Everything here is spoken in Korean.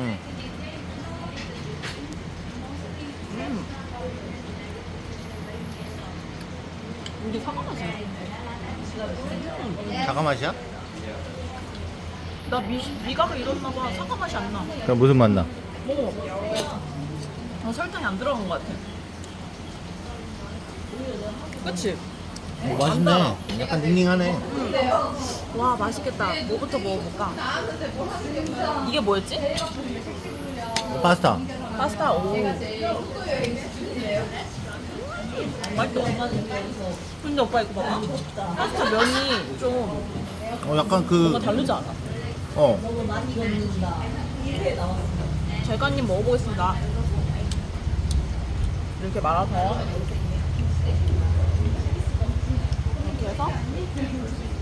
응. 이게 사과 맛이야. 사과 맛이야? 나 미, 미각을 잃었나 봐. 사과 맛이 안 나. 그럼 무슨 맛 나? 뭐? 어, 설탕이 안 들어간 것 같아. 그치? 오, 맛있네. 약간 닝닝하네. 와 맛있겠다. 뭐부터 먹어볼까? 이게 뭐였지? 파스타. 파스타. 오. 맛있다. 근데 오빠 이거 봐봐. 파스타 면이 좀 어, 약간 뭔가 그, 다르지 않아? 어. 제가님 먹어보겠습니다. 이렇게 말아서 Thank you.